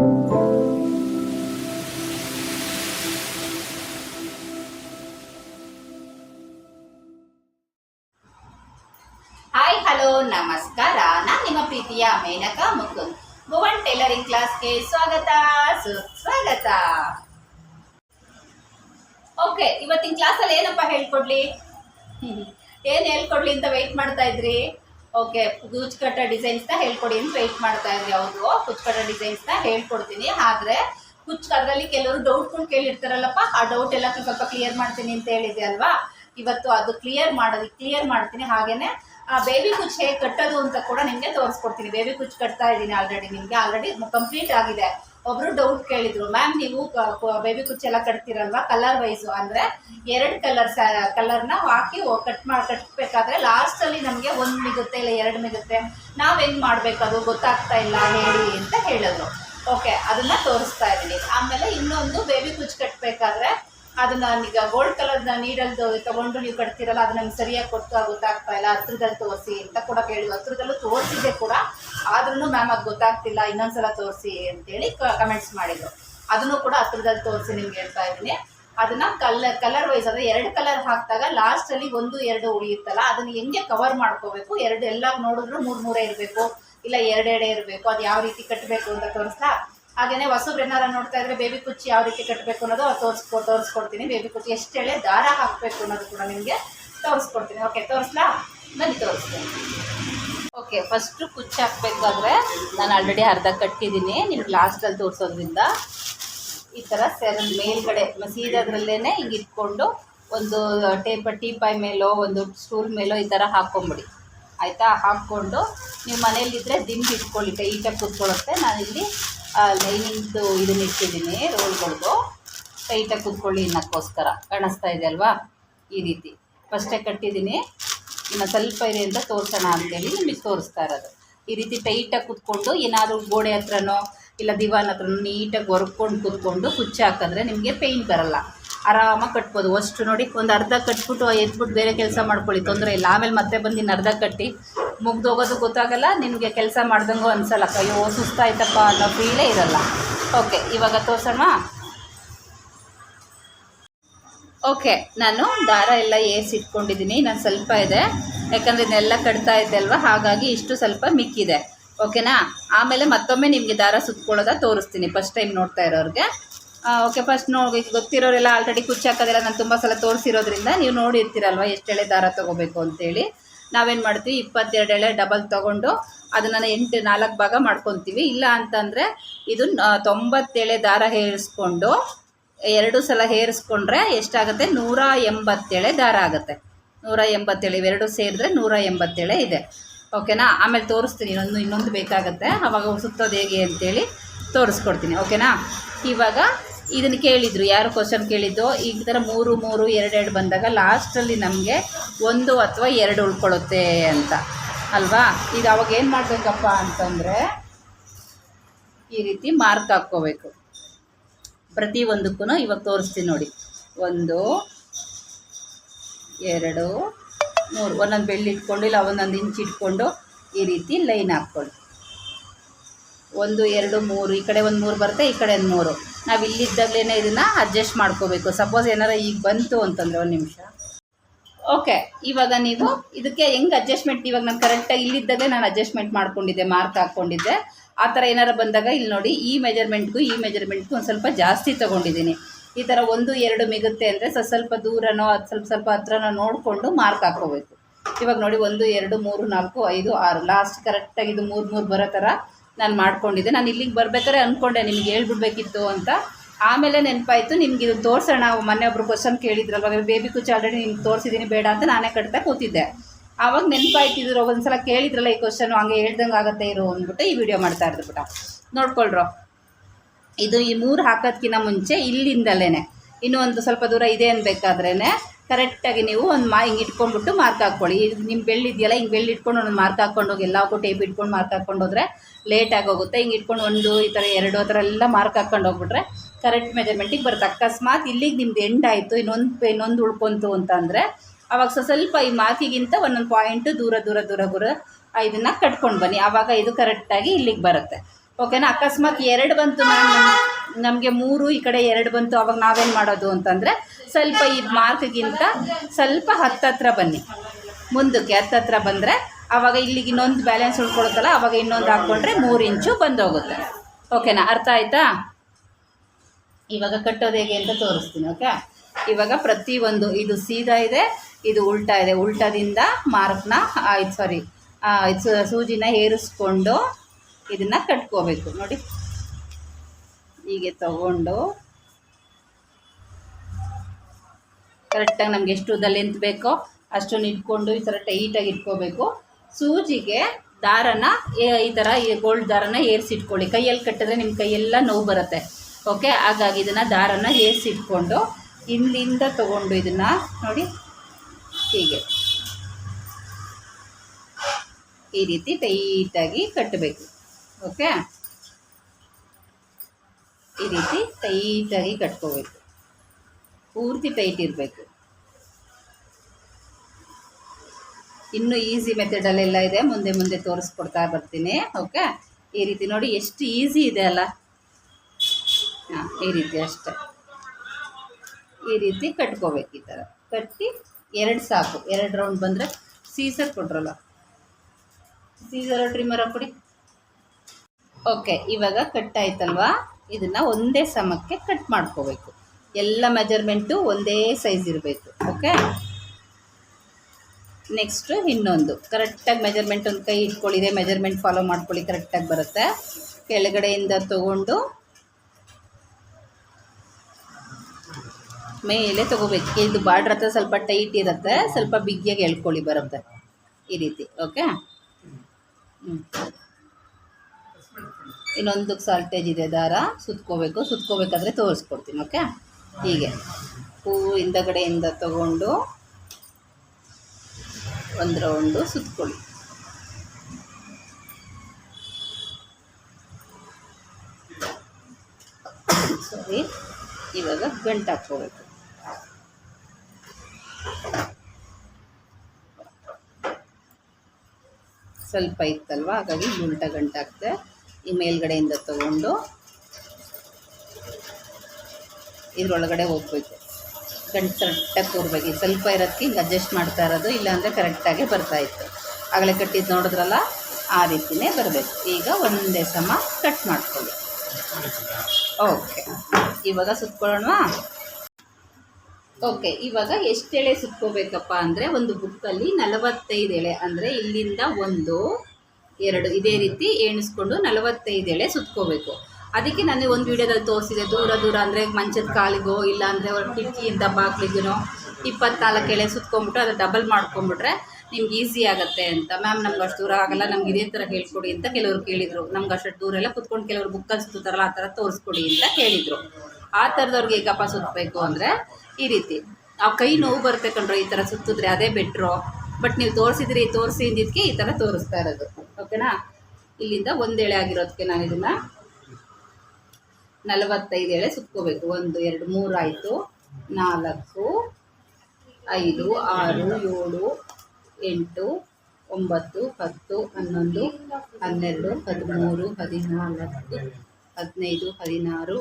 Hi hello ನಮಸ್ಕಾರ. ನಾನು ನಿಮ್ಮ ಪ್ರೀತಿಯ ಮೇನಕಾ ಮುಕುಂದ್ ಭುವನ್ ಟೈಲರಿಂಗ್ ಕ್ಲಾಸ್ಗೆ ಸ್ವಾಗತ, ಸುಸ್ವಾಗತ. ಓಕೆ ಇವತ್ತಿನ ಕ್ಲಾಸಲ್ಲಿ ಏನಪ್ಪ ಹೇಳ್ಕೊಡ್ಲಿ? ಏನು ಹೇಳ್ಕೊಡ್ಲಿ ಅಂತ ವೆಯ್ಟ್ ಮಾಡ್ತಾ ಇದ್ರಿ? ಓಕೆ ಕುಚ್ಕಟ್ಟ ಡಿಸೈನ್ಸ್ನ ಹೇಳ್ಕೊಡಿ ಅಂತ ವೆಯ್ಟ್ ಮಾಡ್ತಾ ಇದ್ರಿ ಅವರು. ಕುಚ್ಕಟ್ಟ ಡಿಸೈನ್ಸ್ನ ಹೇಳ್ಕೊಡ್ತೀನಿ. ಆದರೆ ಕುಚ್ ಅದರಲ್ಲಿ ಕೆಲವರು ಡೌಟ್ಗಳು ಕೇಳಿರ್ತಾರಲ್ಲಪ್ಪ. ಆ ಡೌಟ್ ಎಲ್ಲ ಸ್ವಲ್ಪ ಕ್ಲಿಯರ್ ಮಾಡ್ತೀನಿ ಅಂತ ಹೇಳಿದೆ ಅಲ್ವಾ ಇವತ್ತು ಅದು ಕ್ಲಿಯರ್ ಮಾಡೋದು ಕ್ಲಿಯರ್ ಮಾಡ್ತೀನಿ. ಹಾಗೇನೆ ಆ ಬೇಬಿ ಕುಚ್ ಹೇಗೆ ಕಟ್ಟೋದು ಅಂತ ಕೂಡ ನಿಮಗೆ ತೋರಿಸ್ಕೊಡ್ತೀನಿ. ಬೇಬಿ ಕುಚ್ ಕಟ್ತಾ ಇದ್ದೀನಿ ಆಲ್ರೆಡಿ ನಿಮಗೆ. ಆಲ್ರೆಡಿ ಕಂಪ್ಲೀಟ್ ಆಗಿದೆ. ಒಬ್ರು ಡೌಟ್ ಕೇಳಿದ್ರು. ಮ್ಯಾಮ್ ನೀವು ಬೇಬಿ ಕುಚ್ ಎಲ್ಲ ಕಟ್ತೀರಲ್ವಾ? ಕಲರ್ ವೈಸು ಅಂದರೆ ಎರಡು ಕಲರ್ ಕಲರ್ನ ಹಾಕಿ ಕಟ್ ಮಾಡಿ ಕಟ್ಬೇಕಾದ್ರೆ ಲಾಸ್ಟಲ್ಲಿ ನಮಗೆ ಒಂದು ಮಿಗುತ್ತೆ ಇಲ್ಲ ಎರಡು ಮಿಗುತ್ತೆ. ನಾವು ಹೆಂಗೆ ಮಾಡಬೇಕು ಅದು ಗೊತ್ತಾಗ್ತಾ ಇಲ್ಲ ಹೇಳಿ ಅಂತ ಹೇಳಿದ್ರು. ಓಕೆ ಅದನ್ನು ತೋರಿಸ್ತಾ ಇದ್ದೀನಿ. ಆಮೇಲೆ ಇನ್ನೊಂದು ಬೇಬಿ ಕುಚ್ ಕಟ್ಟಬೇಕಾದ್ರೆ ಅದನ್ನ ಈಗ ಗೋಲ್ಡ್ ಕಲರ್ನ ನೀಡಲ್ದು ತಗೊಂಡು ನೀವು ಕಟ್ತಿರಲ್ಲ ಅದು ನಮ್ಗೆ ಸರಿಯಾಗಿ ಕೊಟ್ಟು ಗೊತ್ತಾಗ್ತಾ ಇಲ್ಲ, ಹತ್ರದಲ್ಲಿ ತೋರಿಸಿ ಅಂತ ಕೂಡ ಕೇಳಿದ್ವಿ ಹತ್ರದಲ್ಲೂ ತೋರಿಸಿದೆ ಕೂಡ ಆದ್ರೂ ಮ್ಯಾಮ್ ಅದು ಗೊತ್ತಾಗ್ತಿಲ್ಲ, ಇನ್ನೊಂದ್ಸಲ ತೋರಿಸಿ ಅಂತೇಳಿ ಕಮೆಂಟ್ಸ್ ಮಾಡಿದ್ರು. ಅದನ್ನು ಕೂಡ ಹತ್ರದಲ್ಲಿ ತೋರಿಸಿ ನಿಮ್ಗೆ ಹೇಳ್ತಾ ಇದ್ದೀನಿ. ಅದನ್ನ ಕಲರ್ ಕಲರ್ ವೈಸ್ ಅಂದರೆ ಎರಡು ಕಲರ್ ಹಾಕಿದಾಗ ಲಾಸ್ಟಲ್ಲಿ ಒಂದು, ಎರಡು ಉಳಿಯುತ್ತಲ್ಲ, ಅದನ್ನ ಹೆಂಗೆ ಕವರ್ ಮಾಡ್ಕೋಬೇಕು? ಎರಡು ಎಲ್ಲ ನೋಡಿದ್ರು ಮೂರು, ಮೂರೇ ಇರಬೇಕು, ಇಲ್ಲ ಎರಡೆರಡೇ ಇರಬೇಕು, ಅದು ಯಾವ ರೀತಿ ಕಟ್ಟಬೇಕು ಅಂತ ತೋರಿಸ್ಲಾ? ಹಾಗೇನೆ ವಸು ಏನಾರ ನೋಡ್ತಾ ಇದ್ರೆ ಬೇಬಿ ಕುಚ್ಚಿ ಯಾವ ರೀತಿ ಕಟ್ಟಬೇಕು ಅನ್ನೋದು ತೋರಿಸ್ಕೊ, ತೋರಿಸ್ಕೊಡ್ತೀನಿ. ಬೇಬಿ ಕುಚ್ಚಿ ಎಷ್ಟು ಎಳೆ ದಾರ ಹಾಕಬೇಕು ಅನ್ನೋದು ಕೂಡ ನಿಮಗೆ ತೋರಿಸ್ಕೊಡ್ತೀನಿ. ಓಕೆ ತೋರಿಸ್ಲಾ? ಬನ್ನಿ, ತೋರಿಸ್ತೀನಿ. ಓಕೆ ಫಸ್ಟು ಕುಚ್ಚು ಹಾಕಬೇಕಾದ್ರೆ ನಾನು ಆಲ್ರೆಡಿ ಅರ್ಧ ಕಟ್ಟಿದ್ದೀನಿ. ನಿಮ್ಗೆ ಲಾಸ್ಟಲ್ಲಿ ತೋರಿಸೋದ್ರಿಂದ ಈ ಥರ ಸೆರ ಮೇಲ್ಗಡೆ ಸೀದಾದ್ರಲ್ಲೇ ಹಿಂಗೆ ಇಟ್ಕೊಂಡು ಒಂದು ಟೇಪ ಟೀಪಾಯ್ ಮೇಲೋ, ಒಂದು ಸ್ಟೂಲ್ ಮೇಲೋ ಈ ಥರ ಹಾಕ್ಕೊಂಬಿಡಿ ಆಯಿತಾ? ಹಾಕ್ಕೊಂಡು ನೀವು ಮನೇಲಿದ್ದರೆ ದಿಂಬು ಇಟ್ಕೊಳ್ಳಿ ಈಟ ಕೂತ್ಕೊಳ್ಳುತ್ತೆ ನಾನಿಲ್ಲಿ ಲೈನಿಂಗ್ದು ಇದನ್ನ ಇಟ್ಟಿದ್ದೀನಿ, ರೋಲ್ಗಳ್ದು. ಟೈಟಾಗಿ ಕೂತ್ಕೊಳ್ಳಿ ಇನ್ನಕ್ಕೋಸ್ಕರ ಕಾಣಿಸ್ತಾ ಇದೆ ಅಲ್ವಾ? ಈ ರೀತಿ. ಫಸ್ಟೇ ಕಟ್ಟಿದ್ದೀನಿ. ಇನ್ನು ಸ್ವಲ್ಪ ಇದೆ ಅಂತ ತೋರಿಸೋಣ ಅಂತೇಳಿ ನಿಮಗೆ ತೋರಿಸ್ತಾ ಇರೋದು. ಈ ರೀತಿ ಟೈಟಾಗಿ ಕೂತ್ಕೊಂಡು ಏನಾದರೂ ಗೋಡೆ ಹತ್ರನೋ, ಇಲ್ಲ ದಿವಾನ್ ಹತ್ರನೋ ನೀಟಾಗಿ ಒರ್ಕೊಂಡು ಕೂತ್ಕೊಂಡು ಕುಚ್ಚು ಹಾಕಿದ್ರೆ ನಿಮಗೆ ಪೇಯ್ನ್ ಬರಲ್ಲ. ಆರಾಮಾಗಿ ಕಟ್ಬೋದು. ಅಷ್ಟು ನೋಡಿ ಒಂದು ಅರ್ಧ ಕಟ್ಬಿಟ್ಟು ಎದ್ಬಿಟ್ಟು ಬೇರೆ ಕೆಲಸ ಮಾಡ್ಕೊಳ್ಳಿ. ತೊಂದರೆ ಇಲ್ಲ. ಆಮೇಲೆ ಮತ್ತೆ ಬಂದು ಇನ್ನು ಅರ್ಧ ಕಟ್ಟಿ ಮುಗ್ದೋಗೋದು ಗೊತ್ತಾಗಲ್ಲ. ನಿಮಗೆ ಕೆಲಸ ಮಾಡ್ದಂಗೂ ಅನ್ಸಲ್ಲ. ಅಯ್ಯೋ, ಸುಸ್ತಾಯ್ತಪ್ಪ ಅನ್ನೋ ಫೀಲೇ ಇರಲ್ಲ. ಓಕೆ ಇವಾಗ ತೋರ್ಸೋಣ ಓಕೆ ನಾನು ದಾರ ಎಲ್ಲ ಏಸಿ ಇಟ್ಕೊಂಡಿದ್ದೀನಿ. ನಾನು ಸ್ವಲ್ಪ ಇದೆ. ಯಾಕಂದರೆ ಇದನ್ನೆಲ್ಲ ಕಟ್ತಾ ಇದ್ದೆ ಅಲ್ವಾ? ಹಾಗಾಗಿ ಇಷ್ಟು ಸ್ವಲ್ಪ ಮಿಕ್ಕಿದೆ. ಓಕೆನಾ ಆಮೇಲೆ ಮತ್ತೊಮ್ಮೆ ನಿಮಗೆ ದಾರ ಸುತ್ಕೊಳ್ಳೋದ ತೋರಿಸ್ತೀನಿ. ಫಸ್ಟ್ ಟೈಮ್ ನೋಡ್ತಾ ಇರೋರಿಗೆ. ಓಕೆ ಫಸ್ಟ್ ನೋಡಿ ಗೊತ್ತಿರೋರೆಲ್ಲ ಆಲ್ರೆಡಿ ಕುಚ್ಚು ಹಾಕೋದೆಲ್ಲ ನಾನು ತುಂಬ ಸಲ ತೋರಿಸಿರೋದ್ರಿಂದ ನೀವು ನೋಡಿರ್ತೀರಲ್ವ ಎಷ್ಟು ಎಳೆ ದಾರ ತೊಗೋಬೇಕು ಅಂತೇಳಿ. ನಾವೇನು ಮಾಡ್ತೀವಿ, ಇಪ್ಪತ್ತೆರಡು ಎಳೆ ಡಬಲ್ ತೊಗೊಂಡು ಅದನ್ನು ಎಂಟು, ನಾಲ್ಕು ಭಾಗ ಮಾಡ್ಕೊತೀವಿ. ಇಲ್ಲ ಅಂತಂದರೆ ಇದು ತೊಂಬತ್ತೆಳೆ ದಾರ ಹೇರಿಸ್ಕೊಂಡು, ಎರಡು ಸಲ ಹೇರಿಸ್ಕೊಂಡ್ರೆ ಎಷ್ಟಾಗುತ್ತೆ? ನೂರ ಎಂಬತ್ತೇಳೆ ದಾರ ಆಗುತ್ತೆ. ನೂರ ಎಂಬತ್ತೇಳು ಇವೆರಡು ಸೇರಿದ್ರೆ ನೂರ ಎಂಬತ್ತೇಳೆ ಇದೆ. ಓಕೆನಾ ಆಮೇಲೆ ತೋರಿಸ್ತೀನಿ, ಇನ್ನೊಂದು ಇನ್ನೊಂದು ಬೇಕಾಗುತ್ತೆ. ಅವಾಗ ಸುತ್ತೋದು ಹೇಗೆ ಅಂತೇಳಿ ತೋರಿಸ್ಕೊಡ್ತೀನಿ. ಓಕೆನಾ ಇವಾಗ ಇದನ್ನು ಕೇಳಿದರು, ಯಾರು ಕ್ವಶನ್ ಕೇಳಿದ್ದು? ಈ ಥರ ಮೂರು ಮೂರು ಎರಡೆರಡು ಬಂದಾಗ ಲಾಸ್ಟಲ್ಲಿ ನಮಗೆ ಒಂದು ಅಥವಾ ಎರಡು ಉಳ್ಕೊಳ್ಳುತ್ತೆ ಅಂತ. ಅಲ್ವಾ? ಈಗ ಅವಾಗ ಏನು ಮಾಡಬೇಕಪ್ಪ ಅಂತಂದರೆ ಈ ರೀತಿ ಮಾರ್ಕ್ ಹಾಕ್ಕೋಬೇಕು. ಪ್ರತಿ ಒಂದಕ್ಕೂ ಇವಾಗ ತೋರಿಸ್ತೀನಿ ನೋಡಿ. ಒಂದು, ಎರಡು, ಮೂರು. ಒಂದೊಂದು ಬೆಳ್ಳಿ ಇಟ್ಕೊಂಡು ಇಲ್ಲ, ಒಂದೊಂದು ಇಂಚ್ ಇಟ್ಕೊಂಡು ಈ ರೀತಿ ಲೈನ್ ಹಾಕ್ಕೊಳ್ಳಿ. ಒಂದು, ಎರಡು, ಮೂರು. ಈ ಕಡೆ ಒಂದು ಮೂರು ಬರುತ್ತೆ, ಈ ಕಡೆ ಒಂದು ಮೂರು. ನಾವು ಇಲ್ಲಿದ್ದಾಗಲೇ ಇದನ್ನು ಅಡ್ಜಸ್ಟ್ ಮಾಡ್ಕೋಬೇಕು. ಸಪೋಸ್ ಏನಾರ ಈಗ ಬಂತು ಅಂತಂದರೆ ಒಂದು ನಿಮಿಷ. ಓಕೆ ಇವಾಗ ನೀವು ಇದಕ್ಕೆ ಹೆಂಗೆ ಅಡ್ಜಸ್ಟ್ಮೆಂಟ್ ಇವಾಗ ನಾನು ಕರೆಕ್ಟಾಗಿ ಇಲ್ಲಿದ್ದಾಗಲೇ ನಾನು ಅಡ್ಜಸ್ಟ್ಮೆಂಟ್ ಮಾಡ್ಕೊಂಡಿದ್ದೆ ಮಾರ್ಕ್ ಹಾಕ್ಕೊಂಡಿದ್ದೆ ಆ ಥರ ಏನಾರು ಬಂದಾಗ ಇಲ್ಲಿ ನೋಡಿ ಈ ಮೆಜರ್ಮೆಂಟ್ಗೂ ಈ ಮೆಜರ್ಮೆಂಟ್ಗೂ ಒಂದು ಸ್ವಲ್ಪ ಜಾಸ್ತಿ ತೊಗೊಂಡಿದ್ದೀನಿ. ಈ ಥರ ಒಂದು, ಎರಡು ಮಿಗುತ್ತೆ ಅಂದರೆ ಸ್ವಲ್ಪ ಸ್ವಲ್ಪ ದೂರನೋ, ಅದು ಸ್ವಲ್ಪ ಸ್ವಲ್ಪ ಹತ್ರನೋ ನೋಡಿಕೊಂಡು ಮಾರ್ಕ್ ಹಾಕ್ಕೋಬೇಕು ಇವಾಗ ನೋಡಿ ಒಂದು, ಎರಡು, ಮೂರು, ನಾಲ್ಕು, ಐದು, ಆರು. ಲಾಸ್ಟ್ ಕರೆಕ್ಟಾಗಿ ಇದು ಮೂರು ಮೂರು ಬರೋ ಥರ ನಾನು ಮಾಡ್ಕೊಂಡಿದ್ದೆ. ನಾನು ಇಲ್ಲಿಗೆ ಬರ್ಬೇಕಾದ್ರೆ ಅಂದ್ಕೊಂಡೆ ನಿಮ್ಗೆ ಹೇಳ್ಬಿಡ್ಬೇಕಿತ್ತು ಅಂತ. ಆಮೇಲೆ ನೆನಪಾಯಿತು, ನಿಮ್ಗೆ ಇದು ತೋರಿಸೋಣ. ಮೊನ್ನೆ ಒಬ್ರು ಕ್ವಶನ್ ಕೇಳಿದ್ರಲ್ವ ಬೇಬಿ ಕುಚ್ಚು ಆಲ್ರೆಡಿ ನಿಮ್ಗೆ ತೋರಿಸಿದ್ದೀನಿ ಬೇಡ ಅಂತ ನಾನೇ ಕಟ್ತಾ ಕೂತಿದ್ದೆ. ಆವಾಗ ನೆನಪಾಯ್ತಿದ್ರು ಒಂದ್ಸಲ ಕೇಳಿದ್ರಲ್ಲ ಈ ಕ್ವಶನ್ ಹಂಗೆ ಹೇಳ್ದಂಗೆ ಆಗುತ್ತೆ ಇರೋ ಅಂದ್ಬಿಟ್ಟು ಈ ವಿಡಿಯೋ ಮಾಡ್ತಾ ಇದ್ರು ಬಿಟ್ಟ ನೋಡ್ಕೊಳ್ರೋ. ಇದು ಈ ಮೂರು ಹಾಕೋದ್ಕಿಂತ ಮುಂಚೆ ಇಲ್ಲಿಂದಲೇ ಇನ್ನೂ ಒಂದು ಸ್ವಲ್ಪ ದೂರ ಇದೆ ಅನ್ಬೇಕಾದ್ರೇ ಕರೆಕ್ಟಾಗಿ ನೀವು ಒಂದು ಮಾ ಹಿಂಗೆ ಇಟ್ಕೊಂಡ್ಬಿಟ್ಟು ಮಾರ್ಕ್ ಹಾಕ್ಕೊಳ್ಳಿ. ನಿಮ್ಮ ಬೆಳ್ಳಿ ಇದೆಯಲ್ಲ, ಹಿಂಗೆ ಬೆಳ್ಳಿ ಇಟ್ಕೊಂಡು ಒಂದು ಮಾರ್ಕ್ ಹಾಕ್ಕೊಂಡು ಹೋಗಿ ಎಲ್ಲಕ್ಕೂ ಟೇಪ್ ಇಟ್ಕೊಂಡು ಮಾರ್ಕ್ ಹಾಕ್ಕೊಂಡು ಹೋದ್ರೆ ಲೇಟಾಗಿ ಹೋಗುತ್ತೆ ಹಿಂಗೆ ಇಟ್ಕೊಂಡು ಒಂದು, ಈ ಥರ ಎರಡು, ಆ ಥರ ಎಲ್ಲ ಮಾರ್ಕ್ ಹಾಕ್ಕೊಂಡು ಹೋಗ್ಬಿಟ್ರೆ ಕರೆಕ್ಟ್ ಮೆಜರ್ಮೆಂಟಿಗೆ ಬರುತ್ತೆ. ಅಕಸ್ಮಾತ್ ಇಲ್ಲಿಗೆ ನಿಮ್ದು ಎಂಡ್ ಆಯಿತು, ಇನ್ನೊಂದು ಇನ್ನೊಂದು ಉಳ್ಕೊಂತು ಅಂತ ಅವಾಗ ಸ್ವಲ್ಪ ಸ್ವಲ್ಪ ಈ ಮಾರ್ಕಿಗಿಂತ ಒಂದೊಂದು ಪಾಯಿಂಟ್ ದೂರ ದೂರ ದೂರ ದೂರ ಇದನ್ನು ಕಟ್ಕೊಂಡು ಬನ್ನಿ. ಆವಾಗ ಇದು ಕರೆಕ್ಟಾಗಿ ಇಲ್ಲಿಗೆ ಬರುತ್ತೆ. ಓಕೆನಾ? ಅಕಸ್ಮಾತ್ ಎರಡು ಬಂತು ಮ್ಯಾಮ್. ನಮಗೆ ಮೂರು, ಈ ಕಡೆ ಎರಡು ಬಂತು. ಅವಾಗ ನಾವೇನು ಮಾಡೋದು ಅಂತಂದರೆ ಸ್ವಲ್ಪ ಈ ಮಾರ್ಕ್ಗಿಂತ ಸ್ವಲ್ಪ ಹತ್ತತ್ರ ಬನ್ನಿ. ಮುಂದಕ್ಕೆ ಹತ್ತತ್ರ ಬಂದರೆ ಆವಾಗ ಇಲ್ಲಿಗೆ ಇನ್ನೊಂದು ಬ್ಯಾಲೆನ್ಸ್ ಉಳ್ಕೊಳುತ್ತಲ್ಲ, ಅವಾಗ ಇನ್ನೊಂದು ಹಾಕ್ಕೊಂಡ್ರೆ ಮೂರು ಇಂಚು ಬಂದೋಗುತ್ತೆ. ಓಕೆನಾ? ಅರ್ಥ ಆಯಿತಾ? ಇವಾಗ ಕಟ್ಟೋದು ಹೇಗೆ ಅಂತ ತೋರಿಸ್ತೀನಿ ಓಕೆ ಇವಾಗ ಪ್ರತಿಯೊಂದು ಇದು ಸೀದಾ ಇದೆ, ಇದು ಉಲ್ಟಾ ಇದೆ. ಉಲ್ಟಾದಿಂದ ಮಾರ್ಕ್ನ ಇದು ಸಾರಿ ಸೂಜಿನ ಏರಿಸ್ಕೊಂಡು ಇದನ್ನು ಕಟ್ಕೋಬೇಕು. ನೋಡಿ. ಹೀಗೆ ತಗೊಂಡು. ಕರೆಕ್ಟಾಗಿ ನಮ್ಗೆ ಎಷ್ಟು ಉದ್ದ ಲೆಂತ್ ಬೇಕೋ ಅಷ್ಟನ್ನು ಇಟ್ಕೊಂಡು ಈ ಥರ ಟೈಟಾಗಿ ಇಟ್ಕೋಬೇಕು. ಸೂಜಿಗೆ ದಾರನ ಈ ಥರ ಗೋಲ್ಡ್ ದಾರನ ಏರಿಸಿಟ್ಕೊಳ್ಳಿ. ಕೈಯಲ್ಲಿ ಕಟ್ಟಿದ್ರೆ ನಿಮ್ಮ ಕೈಯೆಲ್ಲ ನೋವು ಬರುತ್ತೆ. ಓಕೆ ಹಾಗಾಗಿ ಇದನ್ನು ದಾರನ ಏರಿಸಿಟ್ಕೊಂಡು ಇಲ್ಲಿಂದ ತಗೊಂಡು ಇದನ್ನು ನೋಡಿ. ಹೀಗೆ. ಈ ರೀತಿ ಟೈಟಾಗಿ ಕಟ್ಟಬೇಕು ಓಕೆ? ಈ ರೀತಿ ಟೈಟಾಗಿ ಕಟ್ಕೋಬೇಕು. ಪೂರ್ತಿ ಟೈಟ್ ಇರಬೇಕು. ಇನ್ನು ಈಸಿ ಮೆಥಡಲ್ಲೆಲ್ಲ ಇದೆ. ಮುಂದೆ ಮುಂದೆ ತೋರಿಸ್ಕೊಡ್ತಾ ಬರ್ತೀನಿ. ಓಕೆ? ಈ ರೀತಿ ನೋಡಿ ಎಷ್ಟು ಈಸಿ ಇದೆ ಅಲ್ಲ? ಹಾಂ, ಈ ರೀತಿ ಅಷ್ಟೆ. ಈ ರೀತಿ ಕಟ್ಕೋಬೇಕು ಈ ಥರ. ಕಟ್ಟಿ ಎರಡು ಸಾಕು. ಎರಡು ರೌಂಡ್ ಬಂದರೆ ಸೀಸರ್ ಕೊಟ್ರಲ್ಲ. ಸೀಸರ್ ಟ್ರಿಮ್ಮರ್ ಕೊಡಿ ಓಕೆ ಇವಾಗ ಕಟ್ ಆಯ್ತಲ್ವಾ? ಇದನ್ನು ಒಂದೇ ಸಮಕ್ಕೆ ಕಟ್ ಮಾಡ್ಕೋಬೇಕು. ಎಲ್ಲ ಮೆಜರ್ಮೆಂಟು ಒಂದೇ ಸೈಜ್ ಇರಬೇಕು ಓಕೆ ನೆಕ್ಸ್ಟು ಇನ್ನೊಂದು. ಕರೆಕ್ಟಾಗಿ ಮೆಜರ್ಮೆಂಟ್ ಒಂದು ಕೈ ಇಟ್ಕೊಳ್ಳಿದೆ ಮೆಜರ್ಮೆಂಟ್ ಫಾಲೋ ಮಾಡ್ಕೊಳ್ಳಿ ಕರೆಕ್ಟಾಗಿ ಬರುತ್ತೆ. ಕೆಳಗಡೆಯಿಂದ ತಗೊಂಡು ಮೇಲೆ ತಗೋಬೇಕು. ಇದು ಬಾರ್ಡ್ರ್ ಹತ್ರ ಸ್ವಲ್ಪ ಟೈಟ್ ಇರುತ್ತೆ, ಸ್ವಲ್ಪ ಬಿಗಿಯಾಗಿ ಎಳ್ಕೊಳ್ಳಿ ಬರುತ್ತೆ. ಈ ರೀತಿ ಓಕೆ ಹ್ಞೂ ಇನ್ನೊಂದು ಸಾಲ್ಟೇಜ್ ಇದೆ ದಾರ, ಸುತ್ಕೋಬೇಕು, ಸುತ್ಕೋಬೇಕಾದ್ರೆ ತೋರಿಸ್ಕೊಡ್ತೀನಿ ಓಕೆ ಹೀಗೆ. ಹೂವು ಹಿಂದಗಡೆಯಿಂದ ತಗೊಂಡು ಒಂದು ರೌಂಡು ಸುತ್ಕೊಳ್ಳಿ. ಸರಿ, ಇವಾಗ ಗಂಟು ಹಾಕ್ಕೋಬೇಕು. ಸ್ವಲ್ಪ ಇತ್ತಲ್ವ, ಹಾಗಾಗಿ ಗಂಟು ಹಾಕ್ತೆ. ಈ ಮೇಲ್ಗಡೆಯಿಂದ ತಗೊಂಡು ಇದ್ರೊಳಗಡೆ ಹೋಗ್ಬೇಕು. ಗಂಟು ಕರೆಕ್ಟಾಗಿ ಕೂರ್ಬೇಕು. ಸ್ವಲ್ಪ ಇರೋದಕ್ಕೆ ಹಿಂಗೆ ಅಡ್ಜಸ್ಟ್ ಮಾಡ್ತಾ ಇರೋದು, ಇಲ್ಲಾಂದರೆ ಕರೆಕ್ಟಾಗಿ ಬರ್ತಾಯಿತ್ತು ಆಗಲೇ ಕಟ್ಟಿದ್ದು ನೋಡಿದ್ರಲ್ಲ, ಆ ರೀತಿನೇ ಬರಬೇಕು. ಈಗ ಒಂದೇ ಸಮ ಕಟ್ ಮಾಡ್ಕೊಳ್ಳಿ. ಓಕೆ ಇವಾಗ ಸುತ್ಕೊಳ್ಳೋಣ ಓಕೆ ಇವಾಗ ಎಷ್ಟು ಎಳೆ ಸುತ್ಕೋಬೇಕಪ್ಪ ಅಂದರೆ ಒಂದು ಬುಕ್ಕಲ್ಲಿ ನಲವತ್ತೈದು ಎಳೆ. ಅಂದರೆ ಇಲ್ಲಿಂದ ಒಂದು ಎರಡು ಇದೇ ರೀತಿ ಎಣಿಸ್ಕೊಂಡು ನಲವತ್ತೈದು ಎಳೆ ಸುತ್ಕೋಬೇಕು. ಅದಕ್ಕೆ ನಾನು ಒಂದು ವಿಡಿಯೋದಲ್ಲಿ ತೋರಿಸಿದೆ, ದೂರ ದೂರ ಅಂದರೆ ಮಂಚದ ಕಾಲಿಗೋ ಇಲ್ಲ ಅಂದರೆ ಅವ್ರ ಕಿಟಕಿಯಿಂದ ಬಾಗಿಲಿಗೂ ಇಪ್ಪತ್ನಾಲ್ಕು ಎಳೆ ಸುತ್ಕೊಂಡ್ಬಿಟ್ಟು ಅದು ಡಬಲ್ ಮಾಡ್ಕೊಂಡ್ಬಿಟ್ರೆ ನಿಮ್ಗೆ ಈಸಿ ಆಗುತ್ತೆ ಅಂತ. ಮ್ಯಾಮ್ ನಮ್ಗೆ ಅಷ್ಟು ದೂರ ಆಗಲ್ಲ, ನಮ್ಗೆ ಇದೇ ಥರ ಹೇಳ್ಕೊಡಿ ಅಂತ ಕೆಲವರು ಕೇಳಿದರು. ನಮ್ಗೆ ಅಷ್ಟು ದೂರ ಎಲ್ಲ ಕುತ್ಕೊಂಡು ಕೆಲವರು ಬುಕ್ಕಲ್ಲಿ ಸುತ್ತಾರಲ್ಲ, ಆ ಥರ ತೋರಿಸ್ಕೊಡಿ ಅಂತ ಕೇಳಿದರು. ಆ ಥರದವ್ರಿಗೆ ಹೇಗಪ್ಪ ಸುತ್ತಬೇಕು ಅಂದರೆ ಈ ರೀತಿ. ಆ ಕೈ ನೋವು ಬರುತ್ತೆ ಈ ಥರ ಸುತ್ತಿದ್ರೆ ಅದೇ ಬೆಟ್ರು ಬಟ್ ನೀವು ತೋರಿಸಿದ್ರಿ, ತೋರಿಸಿ ಅಂದಿದ್ದಕ್ಕೆ ಈ ಥರ ತೋರಿಸ್ತಾ ಇರೋದು. ಓಕೆನಾ ಇಲ್ಲಿಂದ ಒಂದೆಳೆ ಆಗಿರೋದಕ್ಕೆ ನಾನು ಇದನ್ನು ನಲವತ್ತೈದು ಎಳೆ ಸುತ್ಕೋಬೇಕು. ಒಂದು, ಎರಡು, ಮೂರು ಆಯಿತು. ನಾಲ್ಕು, ಐದು, ಆರು, ಏಳು, ಎಂಟು, ಒಂಬತ್ತು, ಹತ್ತು, ಹನ್ನೊಂದು, ಹನ್ನೆರಡು, ಹದಿಮೂರು, ಹದಿನಾಲ್ಕು, ಹದಿನೈದು, ಹದಿನಾರು,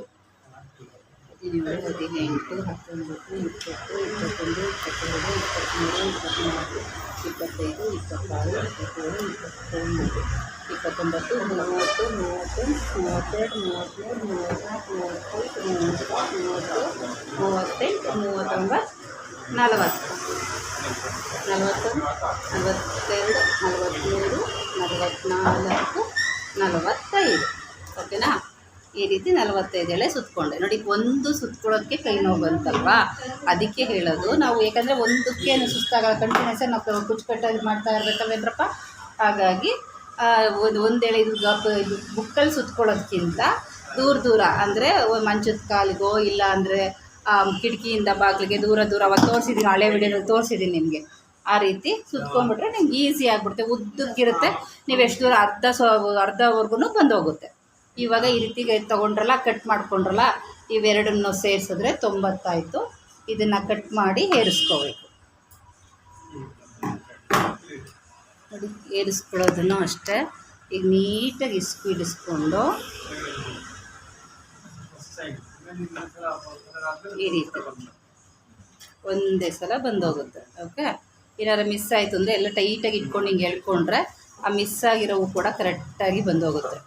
ಹದಿನೇಳು, ಹದಿನೆಂಟು, ಹತ್ತೊಂಬತ್ತು, ಇಪ್ಪತ್ತು, ಇಪ್ಪತ್ತೊಂದು, ಇಪ್ಪತ್ತೆರಡು ಇಪ್ಪತ್ತ್ಮೂರು ಇಪ್ಪತ್ತ್ನಾಲ್ಕು ಇಪ್ಪತ್ತೈದು ಇಪ್ಪತ್ತಾರು ಇಪ್ಪತ್ತೇಳು ಇಪ್ಪತ್ತೊಂಬತ್ತು ಇಪ್ಪತ್ತೊಂಬತ್ತು ಮೂವತ್ತು ಮೂವತ್ತು ಮೂವತ್ತೆರಡು ಮೂವತ್ತ್ಮೂರು ಮೂವತ್ತ್ನಾಲ್ಕು ಮೂವತ್ತೈದು ಮೂವತ್ತು ಮೂವತ್ತು ಮೂವತ್ತೆಂಟು ಮೂವತ್ತೊಂಬತ್ತು ನಲವತ್ತು ನಲವತ್ತು ನಲವತ್ತೆರಡು ನಲವತ್ತ್ಮೂರು ನಲವತ್ತ್ನಾಲ್ಕು ನಲವತ್ತೈದು ಓಕೆನಾ ಈ ರೀತಿ ನಲವತ್ತೈದು ಎಳೆ ಸುತ್ತಕೊಂಡೆ ನೋಡಿ ಒಂದು ಸುತ್ತಕೊಳ್ಳೋಕ್ಕೆ ಕೈ ನೋವು ಬಂತಲ್ವಾ? ಅದಕ್ಕೆ ಹೇಳೋದು, ನಾವು ಯಾಕಂದರೆ ಒಂದಕ್ಕೆ ಸುಸ್ತಾಗಲ್ಲ ಕಂಟಿನ್ಯೂಸ್ ನಾವು ಕುಚ್ಚುಕಟ್ಟಾಗಿ ಮಾಡ್ತಾ ಇರ್ಬೇಕಲ್ವೇಂದ್ರಪ್ಪ ಹಾಗಾಗಿ ಒಂದು ಒಂದು ಎಳೆ ಇದು ಇದು ಬುಕ್ಕಲ್ಲಿ ಸುತ್ಕೊಳ್ಳೋದಕ್ಕಿಂತ ದೂರ ದೂರ, ಅಂದರೆ ಮಂಚದ ಕಾಲಿಗೋ, ಇಲ್ಲ ಅಂದರೆ ಕಿಟಕಿಯಿಂದ ಬಾಗಿಲಿಗೆ ದೂರ ದೂರ, ಅವಾಗ ತೋರಿಸಿದ್ದೀನಿ ಹಳೆ ವಿಡಿಯೋದಲ್ಲಿ ತೋರಿಸಿದ್ದೀನಿ ನಿಮಗೆ. ಆ ರೀತಿ ಸುತ್ಕೊಂಡ್ಬಿಟ್ರೆ ನಿಮ್ಗೆ ಈಸಿ ಆಗಿಬಿಡುತ್ತೆ ಉದ್ದಕ್ಕಿರುತ್ತೆ ನೀವು ಎಷ್ಟು ದೂರ ಅರ್ಧ ಸೊ ಅರ್ಧವರೆಗೂ ಬಂದೋಗುತ್ತೆ ಇವಾಗ ಈ ರೀತಿ ತೊಗೊಂಡ್ರಲ್ಲ, ಕಟ್ ಮಾಡ್ಕೊಂಡ್ರಲ್ಲ, ಇವೆರಡನ್ನು ಸೇರಿಸಿದ್ರೆ ತೊಂಬತ್ತಾಯಿತು. ಇದನ್ನು ಕಟ್ ಮಾಡಿ ಏರಿಸ್ಕೋಬೇಕು. ನೋಡಿ, ಏರಿಸ್ಕೊಳ್ಳೋದನ್ನು ಅಷ್ಟೇ. ಈಗ ನೀಟಾಗಿ ಇಸ್ಕು ಇಡಿಸ್ಕೊಂಡು ಈ ರೀತಿ. ಒಂದೇ ಸಲ ಬಂದೋಗುತ್ತೆ, ಓಕೆ? ಏನಾರು ಮಿಸ್ ಆಯಿತು ಅಂದರೆ ಎಲ್ಲ ಟೈಟಾಗಿ ಇಟ್ಕೊಂಡು ಹಿಂಗೆ ಎಳ್ಕೊಂಡ್ರೆ ಆ ಮಿಸ್ ಆಗಿರೋವು ಕೂಡ ಕರೆಕ್ಟಾಗಿ ಬಂದೋಗುತ್ತೆ.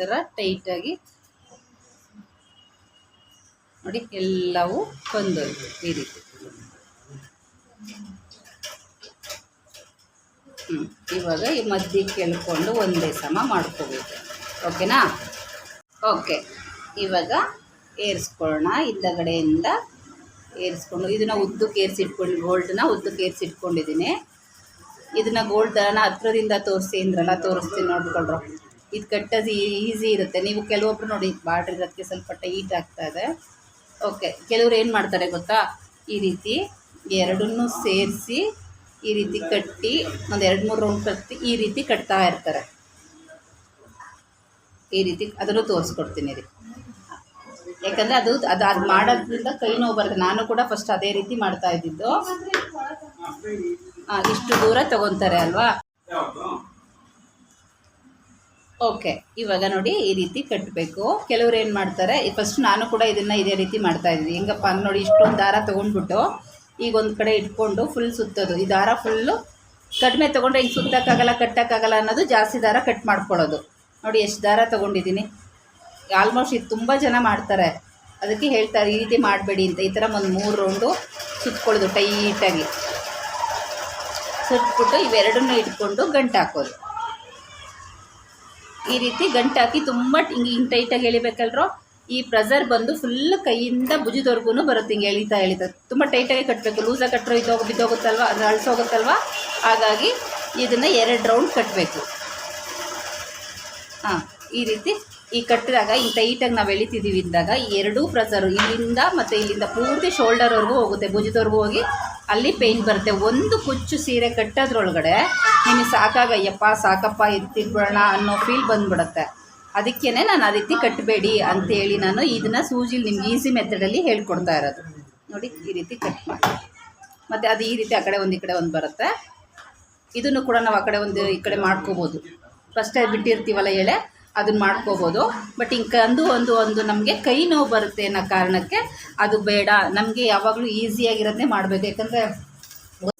ಥರ ಟೈಟಾಗಿ ನೋಡಿ ಎಲ್ಲವೂ ಬಂದೋಯ್ತು ಈ ರೀತಿ. ಹ್ಞೂ ಇವಾಗ ಈ ಮದ್ದಿ ಕೇಳ್ಕೊಂಡು ಒಂದೇ ಸಮ ಮಾಡ್ಕೋಬೇಕು. ಓಕೆನಾ? ಓಕೆ, ಇವಾಗ ಏರಿಸ್ಕೊಳ್ಳೋಣ. ಹಿಂದಗಡೆಯಿಂದ ಏರಿಸ್ಕೊಂಡು, ಇದನ್ನು ಉದ್ದಕ್ಕೆ ಏರಿಸಿಟ್ಕೊಂಡು ಗೋಲ್ಡನ್ನ ಉದ್ದಕ್ಕೆ ಏರಿಸಿಟ್ಕೊಂಡಿದ್ದೀನಿ. ಇದನ್ನು ಗೋಲ್ಡ್ ಥರನ ಹತ್ರದಿಂದ ತೋರಿಸಿ ಅಂದ್ರಲ್ಲ ತೋರಿಸ್ತೀನಿ ನೋಡ್ಕೊಳ್ರು. ಇದು ಕಟ್ಟೋದು ಈಸಿ ಇರುತ್ತೆ. ನೀವು ಕೆಲವೊಬ್ರು ನೋಡಿ ಬಾಡ್ರಿ ಇರೋದಕ್ಕೆ ಸ್ವಲ್ಪ ಟೈಟ್ ಆಗ್ತಾ ಇದೆ. ಓಕೆ ಕೆಲವ್ರು ಏನು ಮಾಡ್ತಾರೆ ಗೊತ್ತಾ? ಈ ರೀತಿ ಎರಡನ್ನೂ ಸೇರಿಸಿ ಈ ರೀತಿ ಕಟ್ಟಿ ಒಂದು ಎರಡು ಮೂರು ರೌಂಡ್ ಕಟ್ಟಿ ಈ ರೀತಿ ಕಟ್ತಾ ಇರ್ತಾರೆ. ಈ ರೀತಿ ಅದನ್ನು ತೋರಿಸ್ಕೊಡ್ತೀನಿ ರೀ. ಯಾಕಂದರೆ ಅದು ಅದು ಅದು ಮಾಡೋದ್ರಿಂದ ಕೈ ನೋವು ಬರುತ್ತೆ. ನಾನು ಕೂಡ ಫಸ್ಟ್ ಅದೇ ರೀತಿ ಮಾಡ್ತಾ ಇದ್ದಿದ್ದು. ಆ, ಇಷ್ಟು ದೂರ ತಗೊತಾರೆ ಅಲ್ವಾ? ಓಕೆ ಇವಾಗ ನೋಡಿ ಈ ರೀತಿ ಕಟ್ಟಬೇಕು ಕೆಲವ್ರು ಏನು ಮಾಡ್ತಾರೆ ಫಸ್ಟ್ ನಾನು ಕೂಡ ಇದನ್ನು ಇದೇ ರೀತಿ ಮಾಡ್ತಾ ಇದ್ದೀನಿ. ಹೆಂಗಪ್ಪ ನೋಡಿ ಇಷ್ಟೊಂದು ದಾರ ತೊಗೊಂಡ್ಬಿಟ್ಟು ಈಗ ಒಂದು ಕಡೆ ಇಟ್ಕೊಂಡು ಫುಲ್ ಸುತ್ತೋದು. ಈ ದಾರ ಫುಲ್ಲು ಕಡಿಮೆ ತೊಗೊಂಡ್ರೆ ಈಗ ಸುತ್ತಕ್ಕಾಗಲ್ಲ, ಕಟ್ಟಕ್ಕಾಗಲ್ಲ ಅನ್ನೋದು ಜಾಸ್ತಿ ದಾರ ಕಟ್ ಮಾಡ್ಕೊಳ್ಳೋದು. ನೋಡಿ ಎಷ್ಟು ದಾರ ತೊಗೊಂಡಿದ್ದೀನಿ. ಆಲ್ಮೋಸ್ಟ್ ಇದು ತುಂಬ ಜನ ಮಾಡ್ತಾರೆ. ಅದಕ್ಕೆ ಹೇಳ್ತಾರೆ, ಈ ರೀತಿ ಮಾಡಬೇಡಿ ಅಂತ. ಈ ಥರ ಒಂದು ಮೂರು ರೌಂಡು ಸುತ್ಕೊಳ್ಳೋದು ಟೈಟಾಗಿ ಸುಟ್ಬಿಟ್ಟು ಇವೆರಡನ್ನೂ ಇಟ್ಕೊಂಡು ಗಂಟು ಹಾಕೋದು ಈ ರೀತಿ ಗಂಟು ಹಾಕಿ ತುಂಬ ಹಿಂಗೆ ಹಿಂಗೆ ಟೈಟಾಗಿ ಎಳಿಬೇಕಲ್ರೋ? ಈ ಪ್ರೆಸರ್ ಬಂದು ಫುಲ್ ಕೈಯಿಂದ ಭುಜದವರೆಗೂ ಬರುತ್ತೆ ಹಿಂಗೆ ಎಳಿತಾ ಎಳಿತಾ. ತುಂಬ ಟೈಟಾಗಿ ಕಟ್ಟಬೇಕು ಲೂಸಾಗಿ ಕಟ್ಟರೋ ಇದೋಗ ಬಿದ್ದೋಗುತ್ತಲ್ವ? ಅದು ಅಳಿಸೋಗುತ್ತಲ್ವ ಹಾಗಾಗಿ ಇದನ್ನು ಎರಡು ರೌಂಡ್ ಕಟ್ಟಬೇಕು ಹಾಂ, ಈ ರೀತಿ ಈ ಕಟ್ಟಿದಾಗ, ಈ ಟೈಟಾಗಿ ನಾವು ಎಳಿತಿದ್ದೀವಿ ಇದ್ದಾಗ ಎರಡೂ ಪ್ರಸರು ಇಲ್ಲಿಂದ ಮತ್ತು ಇಲ್ಲಿಂದ ಪೂರ್ತಿ ಶೋಲ್ಡರ್ವರೆಗೂ ಹೋಗುತ್ತೆ. ಭುಜದವರೆಗೂ ಹೋಗಿ ಅಲ್ಲಿ ಪೇಯ್ನ್ ಬರುತ್ತೆ. ಒಂದು ಕುಚ್ಚು ಸೀರೆ ಕಟ್ಟೋದ್ರೊಳಗಡೆ ನಿಮಗೆ ಸಾಕಾಗಯ್ಯಪ್ಪ ಸಾಕಪ್ಪ ಎತ್ತಿಟ್ಬಿಡೋಣ ಅನ್ನೋ ಫೀಲ್ ಬಂದ್ಬಿಡುತ್ತೆ. ಅದಕ್ಕೇ ನಾನು ಆ ರೀತಿ ಕಟ್ಟಬೇಡಿ ಅಂತೇಳಿ ನಾನು ಇದನ್ನು ಸೂಜಿಲಿ ನಿಮ್ಗೆ ಈಸಿ ಮೆಥಡಲ್ಲಿ ಹೇಳ್ಕೊಡ್ತಾ ಇರೋದು. ನೋಡಿ, ಈ ರೀತಿ ಕಟ್ ಮಾಡಿ. ಮತ್ತು ಅದು ಈ ರೀತಿ ಆ ಕಡೆ ಒಂದು, ಈ ಕಡೆ ಒಂದು ಬರುತ್ತೆ. ಇದನ್ನು ಕೂಡ ನಾವು ಆ ಕಡೆ ಒಂದು, ಈ ಕಡೆ ಮಾಡ್ಕೋಬೋದು. ಫಸ್ಟೇ ಬಿಟ್ಟಿರ್ತೀವಲ್ಲ ಎಳೆ? ಅದನ್ನ ಮಾಡ್ಕೋಬೋದು. ಬಟ್ ಹಿಂಗೆ ಅಂದು ಒಂದು ಒಂದು ನಮಗೆ ಕೈ ನೋವು ಬರುತ್ತೆ ಅನ್ನೋ ಕಾರಣಕ್ಕೆ ಅದು ಬೇಡ. ನಮಗೆ ಯಾವಾಗಲೂ ಈಸಿಯಾಗಿರೋದನ್ನೇ ಮಾಡಬೇಕು. ಯಾಕಂದರೆ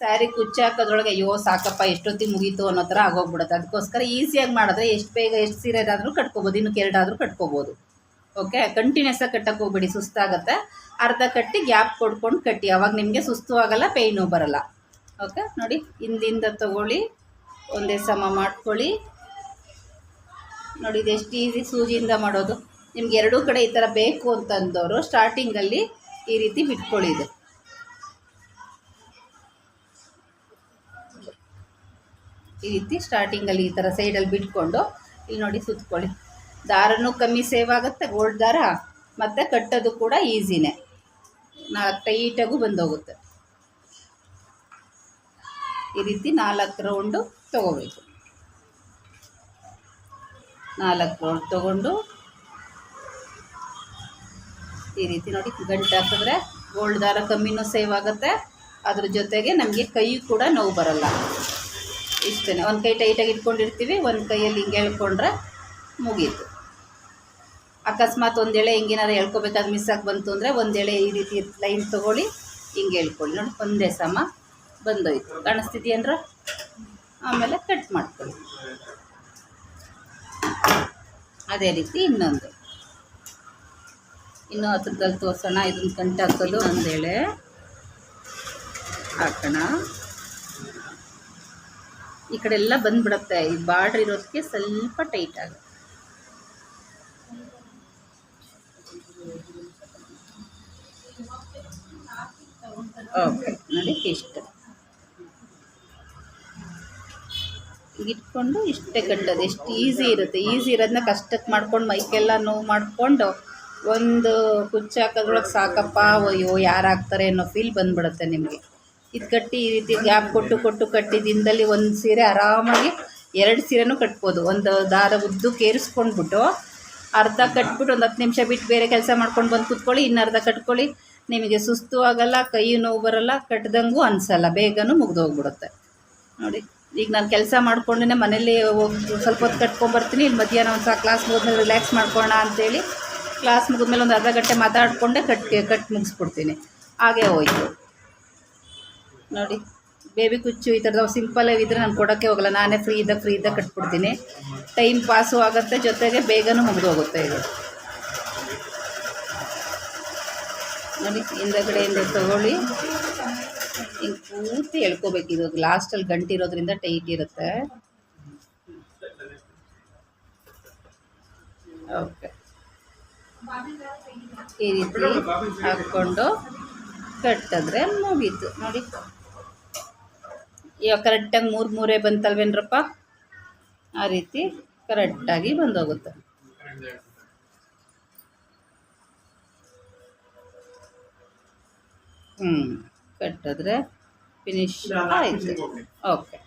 ಸ್ಯಾರಿ ಕುಚ್ಚು ಹಾಕೋದ್ರೊಳಗೆ ಅಯ್ಯೋ ಸಾಕಪ್ಪ ಎಷ್ಟೊತ್ತಿಗೆ ಮುಗೀತು ಅನ್ನೋ ಥರ ಆಗೋಗ್ಬಿಡುತ್ತೆ. ಅದಕ್ಕೋಸ್ಕರ ಈಸಿಯಾಗಿ ಮಾಡಿದ್ರೆ ಎಷ್ಟು ಬೇಗ ಎಷ್ಟು ಸೀರೆದಾದರೂ ಕಟ್ಕೋಬೋದು. ಇನ್ನು ಎರಡಾದರೂ ಕಟ್ಕೋಬೋದು. ಓಕೆ ಕಂಟಿನ್ಯೂಸ್ ಆಗಿ ಕಟ್ಟಕ್ಕೆ ಹೋಗ್ಬೇಡಿ. ಸುಸ್ತಾಗುತ್ತೆ. ಅರ್ಧ ಕಟ್ಟಿ ಗ್ಯಾಪ್ ಕೊಡ್ಕೊಂಡು ಕಟ್ಟಿ. ಅವಾಗ ನಿಮಗೆ ಸುಸ್ತು ಆಗಲ್ಲ ಪೇಯ್ನು ಬರಲ್ಲ. ಓಕೆ ನೋಡಿ, ಹಿಂದಿಂದ ತಗೊಳ್ಳಿ. ಒಂದೇ ಸಮ ಮಾಡ್ಕೊಳ್ಳಿ. ನೋಡಿ, ಇದು ಎಷ್ಟು ಈಸಿ ಸೂಜಿಯಿಂದ ಮಾಡೋದು. ನಿಮ್ಗೆ ಎರಡೂ ಕಡೆ ಈ ಥರ ಬೇಕು ಅಂತಂದವರು ಸ್ಟಾರ್ಟಿಂಗಲ್ಲಿ ಈ ರೀತಿ ಬಿಟ್ಕೊಳ್ಳಿ ಇದು ಈ ರೀತಿ ಸ್ಟಾರ್ಟಿಂಗಲ್ಲಿ ಈ ಥರ ಸೈಡಲ್ಲಿ ಬಿಟ್ಕೊಂಡು ಇಲ್ಲಿ ನೋಡಿ ಸುತ್ಕೊಳ್ಳಿ. ದಾರನೂ ಕಮ್ಮಿ ಸೇವ್ ಆಗುತ್ತೆ ಗೋಲ್ಡ್ ದಾರ ಮತ್ತು ಕಟ್ಟೋದು ಕೂಡ ಈಸಿನೇ ನಾಲ್ಕು ಟೈಟಾಗೂ ಬಂದೋಗುತ್ತೆ. ಈ ರೀತಿ ನಾಲ್ಕು ರೌಂಡು ತಗೋಬೇಕು. ನಾಲ್ಕು ರೌಂಡ್ ತೊಗೊಂಡು ಈ ರೀತಿ ನೋಡಿ ಗಂಟೆ ಹಾಕಿದ್ರೆ ಗೋಲ್ಡ್ ದಾರ ಕಮ್ಮಿನೂ ಸೇವ್ ಆಗುತ್ತೆ. ಅದ್ರ ಜೊತೆಗೆ ನಮಗೆ ಕೈ ಕೂಡ ನೋವು ಬರಲ್ಲ. ಇಷ್ಟೇ ಒಂದು ಕೈ ಟೈಟಾಗಿ ಇಟ್ಕೊಂಡಿರ್ತೀವಿ, ಒಂದು ಕೈಯಲ್ಲಿ ಹಿಂಗೆ ಹೇಳ್ಕೊಂಡ್ರೆ ಮುಗೀತು. ಅಕಸ್ಮಾತ್ ಒಂದು ಎಳೆ ಹಿಂಗೇನಾರು ಎಳ್ಕೊಬೇಕಾದ್ರೆ ಮಿಸ್ ಆಗಿ ಬಂತು ಅಂದರೆ ಒಂದು ಈ ರೀತಿ ಲೈನ್ ತೊಗೊಳ್ಳಿ, ಹಿಂಗೆ ಹೇಳ್ಕೊಳ್ಳಿ. ನೋಡಿ, ಒಂದೇ ಸಮ ಬಂದೋಯ್ತು. ಕಾಣಿಸ್ತಿದೆಯೇನ್ರ? ಆಮೇಲೆ ಕಟ್ ಮಾಡ್ಕೊಳ್ಳಿ. ಅದೇ ರೀತಿ ಇನ್ನೊಂದು. ಇನ್ನೂ ಹತ್ರದಲ್ಲಿ ತೋರಿಸೋಣ, ಇದನ್ನು ಕಂಟು ಹಾಕೋದು ಒಂದೇಳೆ. ಹಾಕೋಣ. ಈ ಕಡೆ ಎಲ್ಲ ಬಂದ್ಬಿಡುತ್ತೆ, ಈ ಬಾರ್ಡ್ರ್ ಇರೋದಕ್ಕೆ ಸ್ವಲ್ಪ ಟೈಟ್ ಆಗುತ್ತೆ. ಓಕೆ ನೋಡಿ ಇಷ್ಟು. ಇಟ್ಕೊಂಡು ಇಷ್ಟೇ ಕಟ್ಟೋದು ಎಷ್ಟು ಈಸಿ ಇರುತ್ತೆ. ಈಸಿ ಇರೋದನ್ನ ಕಷ್ಟಕ್ಕೆ ಮಾಡ್ಕೊಂಡು ಮೈಕೆಲ್ಲ ನೋವು ಮಾಡಿಕೊಂಡು ಒಂದು ಕುಚ್ಚು ಹಾಕೋದ್ರೊಳಗೆ ಸಾಕಪ್ಪ, ಅಯ್ಯೋ, ಯಾರು ಹಾಕ್ತಾರೆ ಅನ್ನೋ ಫೀಲ್ ಬಂದ್ಬಿಡುತ್ತೆ ನಿಮಗೆ. ಇದು ಕಟ್ಟಿ ಈ ರೀತಿ ಗ್ಯಾಪ್ ಕೊಟ್ಟು ಕೊಟ್ಟು ಕಟ್ಟಿ ದಿನದಲ್ಲಿ ಒಂದು ಸೀರೆ ಆರಾಮಾಗಿ ಎರಡು ಸೀರೆನೂ ಕಟ್ಬೋದು. ಒಂದು ದಾರ ಉದ್ದು ಕೇರಿಸ್ಕೊಂಡ್ಬಿಟ್ಟು ಅರ್ಧ ಕಟ್ಬಿಟ್ಟು ಒಂದು ಹತ್ತು ನಿಮಿಷ ಬಿಟ್ಟು ಬೇರೆ ಕೆಲಸ ಮಾಡ್ಕೊಂಡು ಬಂದು ಕುತ್ಕೊಳ್ಳಿ, ಇನ್ನು ಅರ್ಧ ಕಟ್ಕೊಳ್ಳಿ. ನಿಮಗೆ ಸುಸ್ತು ಆಗೋಲ್ಲ ಕೈ ನೋವು ಬರಲ್ಲ, ಕಟ್ದಂಗೂ ಅನಿಸಲ್ಲ, ಬೇಗನೂ ಮುಗ್ದೋಗ್ಬಿಡುತ್ತೆ. ನೋಡಿ. ಈಗ ನಾನು ಕೆಲಸ ಮಾಡಿಕೊಂಡೇ ಮನೇಲಿ ಸ್ವಲ್ಪ ಹೊತ್ತು ಕಟ್ಕೊಂಬರ್ತೀನಿ ಇಲ್ಲಿ ಮಧ್ಯಾಹ್ನ ಒಂದು ಸಹ ಕ್ಲಾಸ್ ಮುಗಿದ್ಮೇಲೆ ರಿಲ್ಯಾಕ್ಸ್ ಮಾಡ್ಕೊಳ್ಳೋಣ ಅಂತೇಳಿ ಕ್ಲಾಸ್ ಮುಗಿದ್ಮೇಲೆ ಒಂದು ಅರ್ಧ ಗಂಟೆ ಮಾತಾಡಿಕೊಂಡೆ ಕಟ್ ಕಟ್ ಮುಗಿಸ್ಬಿಡ್ತೀನಿ. ಹಾಗೆ ಹೋಯಿತು. ನೋಡಿ ಬೇಬಿ ಕುಚ್ಚು ಈ ಥರದ್ದು ಸಿಂಪಲ್ ಇದ್ದರೆ ನಾನು ಕೊಡೋಕ್ಕೆ ಹೋಗಲ್ಲ. ನಾನೇ ಫ್ರೀ ಇದ್ದಾಗ ಫ್ರೀ ಇದ್ದಾಗ ಕಟ್ಬಿಡ್ತೀನಿ. ಟೈಮ್ ಪಾಸು ಆಗುತ್ತೆ, ಜೊತೆಗೆ ಬೇಗನೂ ಮುಗಿದೋಗುತ್ತೆ ಇದು. ನೋಡಿ, ಹಿಂದಗಡೆಯಿಂದ ತಗೊಳ್ಳಿ. ಹಿಂಗೆ ಪೂರ್ತಿ ಎಳ್ಕೋಬೇಕು. ಇದು ಲಾಸ್ಟಲ್ಲಿ ಗಂಟಿರೋದ್ರಿಂದ ಟೈಟ್ ಇರುತ್ತೆ. ಓಕೆ ಈ ರೀತಿ ಹಾಕ್ಕೊಂಡು ಕಟ್ಟಿದ್ರೆ ಮುಗೀತು. ನೋಡಿ. ಇವಾಗ ಕರೆಕ್ಟಾಗಿ ಮೂರು, ಮೂರೇ ಬಂತಲ್ವೇನ್ರಪ್ಪ? ಆ ರೀತಿ ಕರೆಕ್ಟಾಗಿ ಬಂದೋಗುತ್ತೆ. ಹ್ಞೂ ಕಟ್ಟಿದ್ರೆ ಫಿನಿಶ್ ಆಯಿತು. ಓಕೆ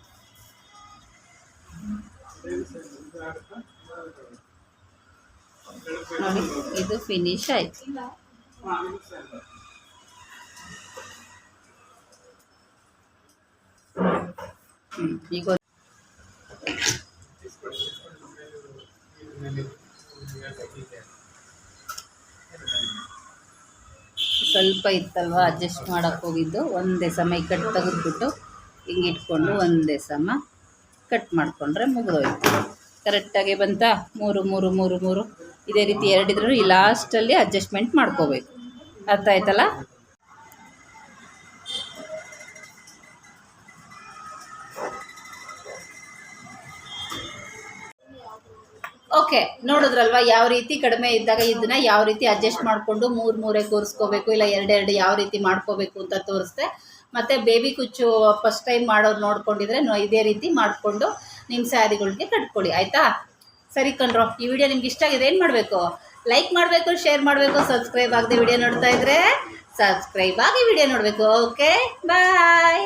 ನೋಡಿ ಇದು ಫಿನಿಶ್ ಆಯಿತು. ಈಗ ಸ್ವಲ್ಪ ಇತ್ತಲ್ವ ಅಡ್ಜಸ್ಟ್ ಮಾಡೋಕ್ಕೆ ಹೋಗಿದ್ದು. ಒಂದೇ ಸಮ ಈ ಕಟ್ ತೆಗೆದ್ಬಿಟ್ಟು ಹಿಂಗೆ ಇಟ್ಕೊಂಡು ಒಂದೇ ಸಮ ಕಟ್ ಮಾಡಿಕೊಂಡ್ರೆ ಮುಗಿದೋಯ್ತು. ಕರೆಕ್ಟಾಗಿ ಬಂತಾ? ಮೂರು ಮೂರು ಮೂರು ಮೂರು. ಇದೇ ರೀತಿ ಎರಡಿದ್ರೂ ಈ ಲಾಸ್ಟಲ್ಲಿ ಅಡ್ಜಸ್ಟ್ಮೆಂಟ್ ಮಾಡ್ಕೋಬೇಕು. ಅರ್ಥ ಆಯ್ತಲ್ಲ? ಓಕೆ ನೋಡಿದ್ರಲ್ವಾ, ಯಾವ ರೀತಿ ಕಡಿಮೆ ಇದ್ದಾಗ ಇದನ್ನ ಯಾವ ರೀತಿ ಅಡ್ಜಸ್ಟ್ ಮಾಡಿಕೊಂಡು ಮೂರು, ಮೂರೇ ಕೂರಿಸ್ಕೋಬೇಕು, ಇಲ್ಲ ಎರಡೆರಡು ಯಾವ ರೀತಿ ಮಾಡ್ಕೋಬೇಕು ಅಂತ ತೋರಿಸ್ದೆ. ಮತ್ತು ಬೇಬಿ ಕುಚ್ಚು ಫಸ್ಟ್ ಟೈಮ್ ಮಾಡೋರು ನೋಡ್ಕೊಂಡಿದ್ರೆ ಇದೇ ರೀತಿ ಮಾಡಿಕೊಂಡು ನಿಮ್ಮ ಸ್ಯಾರಿಗಳಿಗೆ ಕಟ್ಕೊಳ್ಳಿ ಆಯಿತಾ? ಸರಿ ಕಣ್ರೋ, ಈ ವಿಡಿಯೋ ನಿಮ್ಗೆ ಇಷ್ಟ ಆಗಿದೆ, ಏನು ಮಾಡಬೇಕು? ಲೈಕ್ ಮಾಡಬೇಕು ಶೇರ್ ಮಾಡಬೇಕು ಸಬ್ಸ್ಕ್ರೈಬ್ ಆಗದೆ ವಿಡಿಯೋ ನೋಡ್ತಾ ಇದ್ರೆ ಸಬ್ಸ್ಕ್ರೈಬ್ ಆಗಿ ವಿಡಿಯೋ ನೋಡಬೇಕು ಓಕೆ ಬಾಯ್